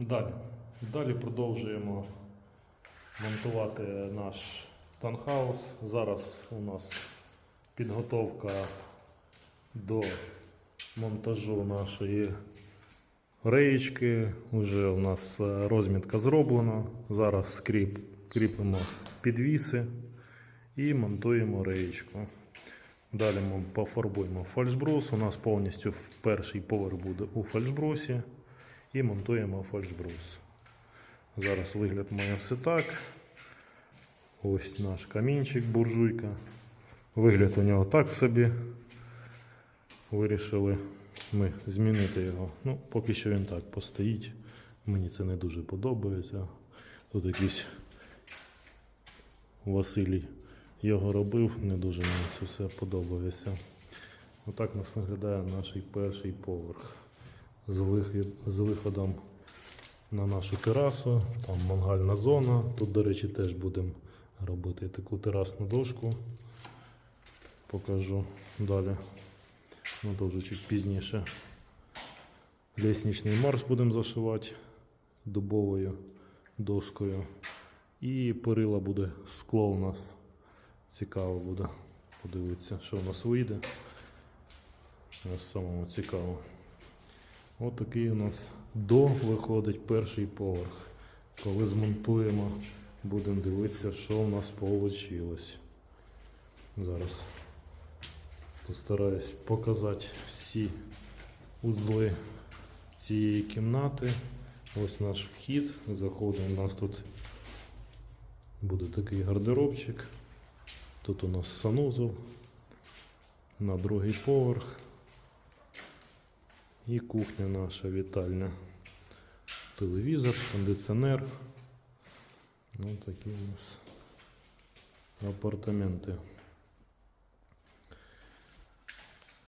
Далі. Далі продовжуємо монтувати наш танхаус. Зараз у нас підготовка до монтажу нашої реєчки. Уже у нас е, розмітка зроблена. Зараз скріп, кріпимо підвіси і монтуємо реєчку. Далі ми пофарбуємо фальшбрус. У нас повністю перший поверх буде у фальшбрусі. І монтуємо фальшбрус. Зараз вигляд має все так. Ось наш камінчик, буржуйка. Вигляд у нього так собі. Вирішили ми змінити його. Ну, поки що він так постоїть. Мені це не дуже подобається. Тут якийсь Василій його робив, не дуже мені це все подобається. Отак у нас виглядає наш перший поверх з, виходом на нашу терасу. Там мангальна зона. Тут, до речі, теж будемо робити таку терасну дошку. Покажу далі. Ну, вже чуть пізніше. Лісничний марш будемо зашивати дубовою доскою. І перила буде скло у нас. Цікаво буде подивитися, що у нас вийде. Нас самому цікаво. От у нас до виходить перший поверх. Коли змонтуємо, будемо дивитися, що у нас вийшло. Зараз постараюсь показати всі узли цієї кімнати. Ось наш вхід. Заходимо. У нас тут буде такий гардеробчик. Тут у нас санузел на другий поверх. І кухня наша вітальня. Телевізор, кондиціонер. Ну, такі у нас апартаменти.